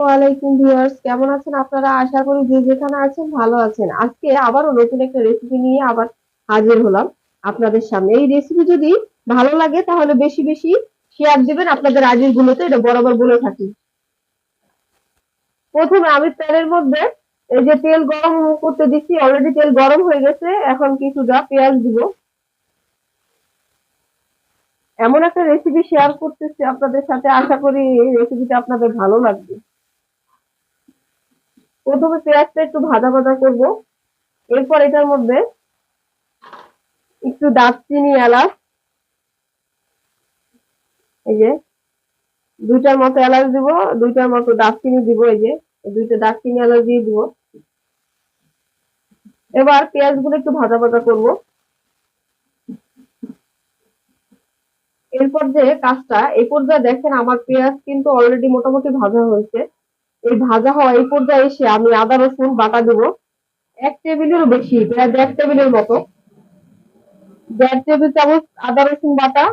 ওয়ালাইকুম ভিউয়ার্স, কেমন আছেন আপনারা? আশা করি যে যেখানে আছেন ভালো আছেন। আজকে আবারও নতুন একটা রেসিপি নিয়ে আবার হাজির হলাম আপনাদের সামনে। এই রেসিপি যদি ভালো লাগে, তাহলে বেশি বেশি শেয়ার দিবেন আপনাদের আজির গুলোতে। এটা বরাবর বলে থাকি। প্রথমে আমি প্যানের মধ্যে এই যে তেল গরম করতে দিচ্ছি অলরেডি তেল গরম হয়ে গেছে। এখন কিছুটা পেঁয়াজ দিব। এমন একটা রেসিপি শেয়ার করতেছি আপনাদের সাথে। আশা করি এই রেসিপিটা আপনাদের ভালো লাগবে। প্রথমে পেঁয়াজটা একটু ভাজা ভাজা করব। এরপর এটার মধ্যে একটু দারচিনি এলাচ, এই যে দুইটার মতো এলাচ দিব, দুইটার মতো দারচিনি দিব, এই যে দুইটা দারচিনি এলাচ দিয়ে দিব। এবার পেঁয়াজগুলো একটু ভাজা ভাজা করব। এরপর যে কাজটা এই পর্যায়ে দেখেন আমার পেঁয়াজ কিন্তু অলরেডি মোটামুটি ভাজা হয়েছে। এই ভাজা হওয়া এই পর্যায়ে এসে আমি আদা, রসুন, বাটা দেবো। এক টেবিলেরও বেশি, প্রায় দেড় টেবিলের মতো। দেড় টেবিল চামচ আদা, রসুন, বাটা।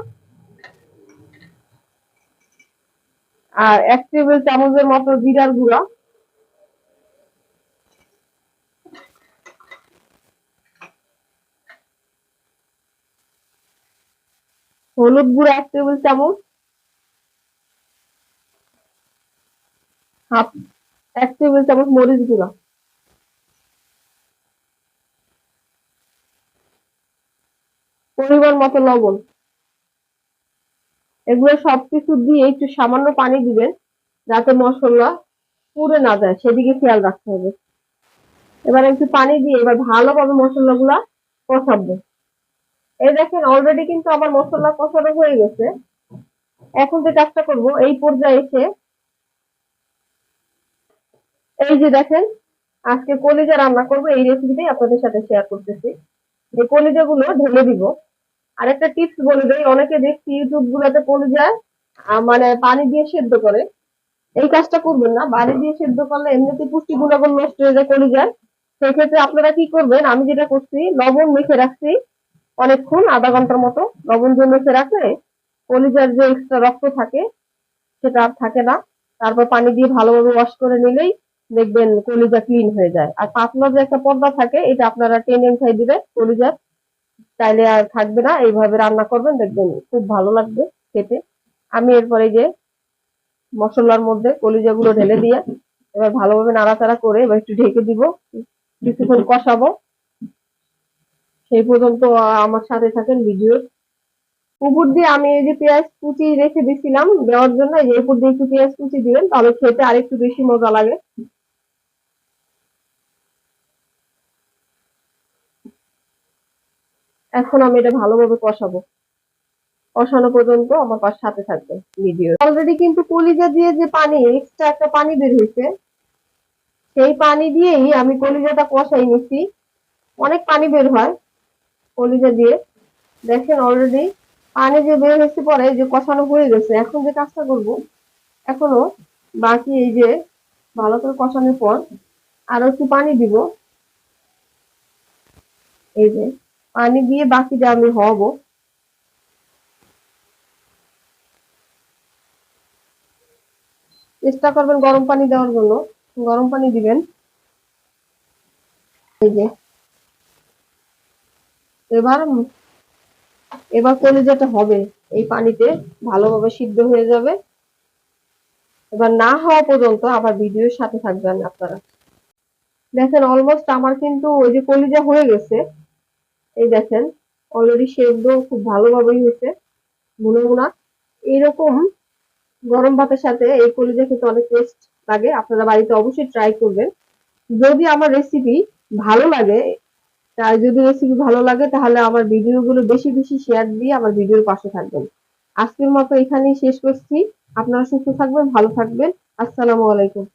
আর এক টেবিল চামচের মতো জিরার গুঁড়া। হলুদ গুঁড়া এক টেবিল চামচ। হাফ, এক টেবিল চামচ মরিচ পরিমাণ মতো লবণ। এগুলো দিয়ে একটু সামান্য পানি দিবেন, যাতে মশলা পুড়ে না যায়, সেদিকে খেয়াল রাখতে হবে। এবার একটু পানি দিয়ে এবার ভালোভাবে মশলাগুলা কষাবো। এই দেখেন অলরেডি কিন্তু আমার মশলা কষানো হয়ে গেছে। এখন যে কাজটা করব, এই পর্যায়ে এসে এই যে দেখেন, আজকে কলিজা রান্না করব, এই রেসিপিটাই আপনাদের সাথে শেয়ার করতেছি। যে কলিজা গুলো ঢেলে দিব। আর একটা টিপস বলে দেই, অনেকে দেখছি ইউটিউব গুলোতে কলিজা মানে পানি দিয়ে সেদ্ধ করে। এই কাজটা করবেন না বাড়ি দিয়ে সেদ্ধ করলে এমনিতে পুষ্টি গুণাগুণ নষ্ট হয়ে যায় কলিজার। সেক্ষেত্রে আপনারা কি করবেন, আমি যেটা করছি, লবণ মেখে রাখছি অনেকক্ষণ, আধা ঘণ্টার মতো লবণ দিয়ে মেখে রাখলে কলিজার যে এক্সট্রা রক্ত থাকে, সেটা আর থাকে না। তারপর পানি দিয়ে ভালোভাবে ওয়াশ করে নিলেই দেখবেন কলিজা ক্লিন হয়ে যায়। আর পাতলা যে একটা পর্দা থাকে, এটা আপনারা টেনে খাই দিবে কলিজার চাইলে আর থাকবে না, এইভাবে রান্না করবেন, দেখবেন খুব ভালো লাগবে খেতে। আমি এরপরে যে মশলার মধ্যে কলিজাগুলো ঢেলে দিয়ে এবার ভালোভাবে নাড়াচাড়া করে এবার একটু ঢেকে দিব, কিছুক্ষণ কষাবো। সেই পর্যন্ত আমার সাথে থাকেন ভিডিও উপর দিয়ে আমি এই যে পেঁয়াজ কুচি রেখে দিছিলাম, দেওয়ার জন্য এই উপর দিয়ে একটু পেঁয়াজ কুচি দিবেন, তাহলে খেতে আরেকটু বেশি মজা লাগে। এখন আমি এটা ভালোভাবে কষাবো। কষানো পর্যন্ত আমার পাশ সাথে থাকবে ভিডিও অলরেডি কিন্তু কলিজা দিয়ে যে পানি এক্সট্রা একটা পানি বের হয়েছে, সেই পানি দিয়েই আমি কলিজাটা কষাই নিচ্ছি অনেক পানি বের হয় কলিজা দিয়ে। দেখেন অলরেডি পানি যে বের হয়েছে পরে যে কষানো হয়ে গেছে, এখন যে কাজটা করব, এখনও বাকি এই যে ভালো করে কষানোর পর আরও একটু পানি দিব। এই যে পানি দিয়ে বাকিটা আমি হব। চেষ্টা করবেন গরম পানি দেওয়ার জন্য। গরম পানি দিবেন। এই যে। এবার এবার কলিজাটা হবে, এই পানিতে ভালোভাবে সিদ্ধ হয়ে যাবে। এবার না হওয়া পর্যন্ত আবার ভিডিওর সাথে থাকবেন আপনারা। দেখেন অলমোস্ট আমার কিন্তু ওই যে কলিজা হয়ে গেছে এই দেখেন অলরেডি সেদ্ধ খুব ভালোভাবেই হয়েছে গুনা এইরকম গরম ভাতের সাথে এই কলিজা খেতে অনেক টেস্ট লাগে, আপনারা বাড়িতে অবশ্যই ট্রাই করবেন। যদি আমার রেসিপি ভালো লাগে, তাই যদি রেসিপি ভালো লাগে, তাহলে আমার ভিডিওগুলো বেশি বেশি শেয়ার দিয়ে আমার ভিডিওর পাশে থাকবেন। আজকের মতো এখানেই শেষ করছি। আপনারা সুস্থ থাকবেন, ভালো থাকবেন। আসসালামু আলাইকুম।